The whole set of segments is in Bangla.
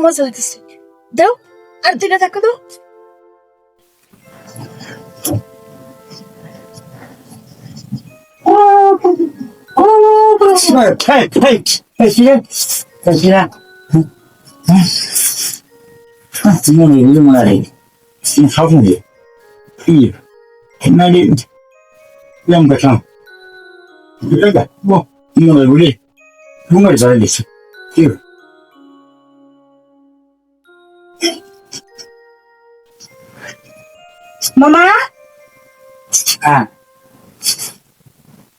মজা হইতেছে দাও আর দুইটা টাকা দাও Hey, hey, hey, siya. Hey, siya. Ah, tingnan mo yung mga rin. মামা? Ah,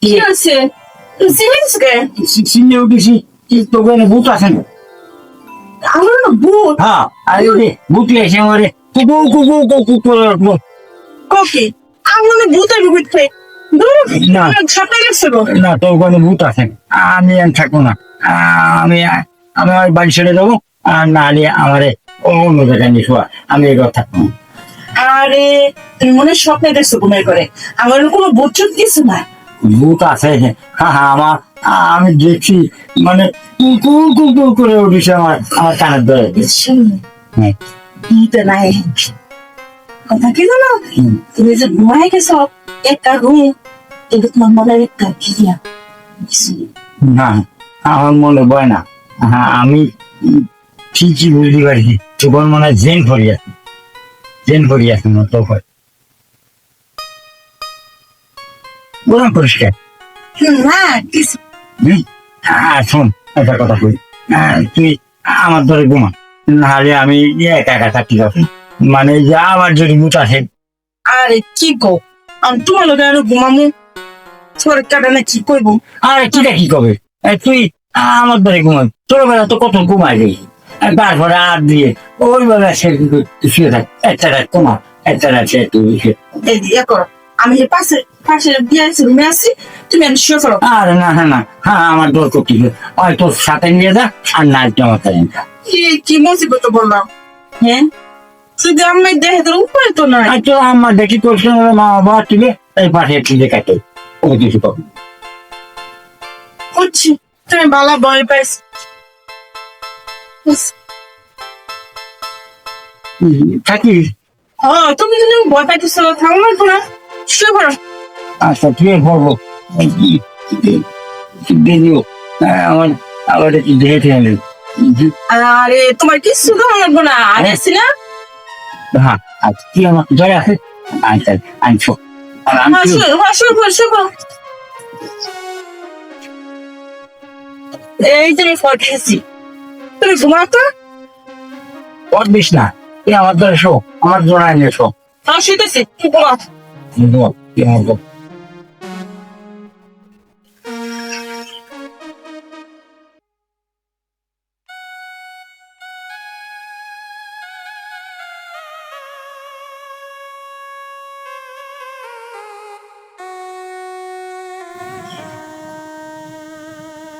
কি হয়েছে? আমার না ভূত। ককে? আমার না ভূতের ভূত না। ছাপে গেছে গো। না তো ওখানে ভূত আছে আমি আর থাকব না। আমি আমি আমার বাড়ি ছেড়ে দেবো। আর না হলে আমারে অন্য জায়গায় নিয়ে শোয়া। আমি এবার থাকব। আরে তুমি মনে স্বপ্নে দেখছ ঘুমের করে আমার কোনো কিছু না ভূত আছে হ্যাঁ হ্যাঁ আমার আমি দেখছি মানে কুকুর কুকুর করে উঠেছে আমার আমার কানের ধরে। নাই। কথা কি জানো? তুমি যে ঘুমাই গেছো একটা ঘুম কিন্তু তোমার মনে একটা কি না আমার মনে ভয় না। হ্যাঁ আমি ঠিকই বুঝতে পারছি তোমার মনে হয় জেন ভরি আছে জেন ভরি আছে না তো হয়। বললাম পরিষ্কার। না কিছু শোন একটা কথা কই। তুই আমার ধরে ঘুমা। নাহলে আমি একা একা যাব মানে যা আমার যদি মুঠ আছে আরে কি গো আমি তোমার লোক আরও ঘুমামু। তোর কারণে কি করব? আরে কিটা কি কবে? তুই আমার ধরে তোর বেলা তো কত ঘুমাই গেছি তারপরে আর দিয়ে ওইভাবে সে শুয়ে থাক। একটা রাত ঘুমা একটা রাত সে করো। আমি পাশে পাশে দিয়ে রুমে আছি তুমি আমি শুয়ে পড়ো। আরে না হ্যাঁ না হ্যাঁ আমার দর করতে হয় তোর সাথে নিয়ে যা আর না আমার কাছে কি কি মুসিবত বললাম। হ্যাঁ? যদি আমি দেখে তোর উপায় তো আমার দেখি তোর সঙ্গে মা বাবা তুলে এই পাশে ও কিছু পাবো বুঝছি তুমি বালা ভয় পাইছ। তুমি থাকো না শুয়ে পড়ো আচ্ছা বলব দিদিও আমার আবার একটু দেখে খেয়ে আরে তোমার কিছু খাওয়া লাগবো না? আমি আছি না? হ্যাঁ আচ্ছা কি আমার জয় আছে? আচ্ছা আনছো আর এই যে আমি ফল খেয়েছি তুমি ঘুমাও তো। পড়বিস না। তুই আমার ধরে শো আমার জোড়ায় নিয়ে শো হ্যাঁ শুইতেছি তুমি ঘুমাও। ঘুমো, তুই আমার ঘুম।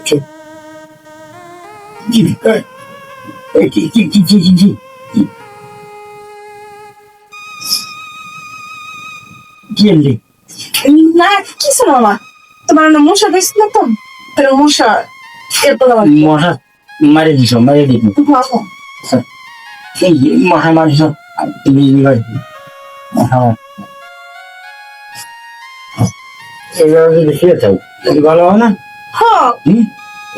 চুপ। না কিছু না মা তোমার না মশা বেশি না তো? তোর মশা মশা মারি দিছ মারি দিছ। এই মশা মারিছ তুমি মশা শুয়ে থাকো তাহলে ভালো হয় না? হ্যাঁ?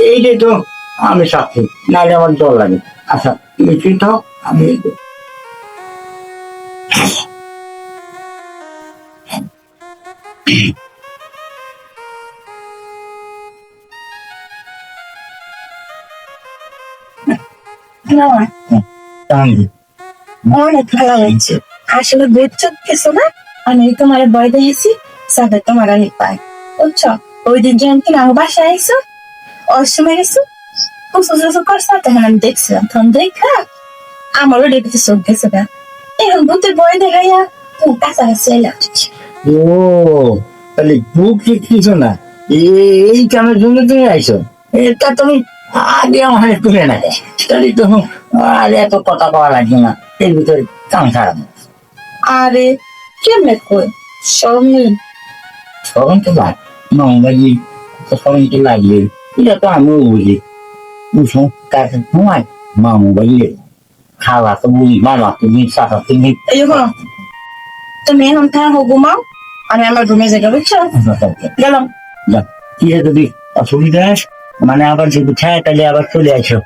এইটাই তো। আমি সাক্ষী নাহলে আমার জল লাগে। আচ্ছা থাও আমি অনেক ভালো হয়েছে। আসলে বুঝছ কিছু না? আমি তোমার বয় দিয়েছি সাথে তোমার আমি পাই বুঝছ? ওই দিন যখন তুমি আমার বাসায় আইসো ওর সময় তখন আমি দেখছিলাম তখন দেখা আমারও দেখতে চোখ গেছে গা এখন ভূতের বয় দেখাইয়া তুমি কাছাকাছি এলে ও তাহলে বুক কিছু না এই কামের জন্য তুমি আইছো এটা তুমি আগে আমার তুলে না তাহলে তো আর এত কথা পাওয়া লাগবে না এর ভিতরে কাম খারাপ আরে কেমনে কই সরমি সরম তো লাগ সরম তো লাগবে এটা তো আমিও বুঝি বুঝো কাছে ঘুমায় মা মোবাইলে খাওয়া তুমি মামা তুমি চাচা তুমি এই তুমি এখন থাকো ঘুমাও আমি আমার রুমে যাব বুঝছ গেলাম কি যদি অসুবিধা মানে আবার যদি খায় তাহলে আবার চলে আসো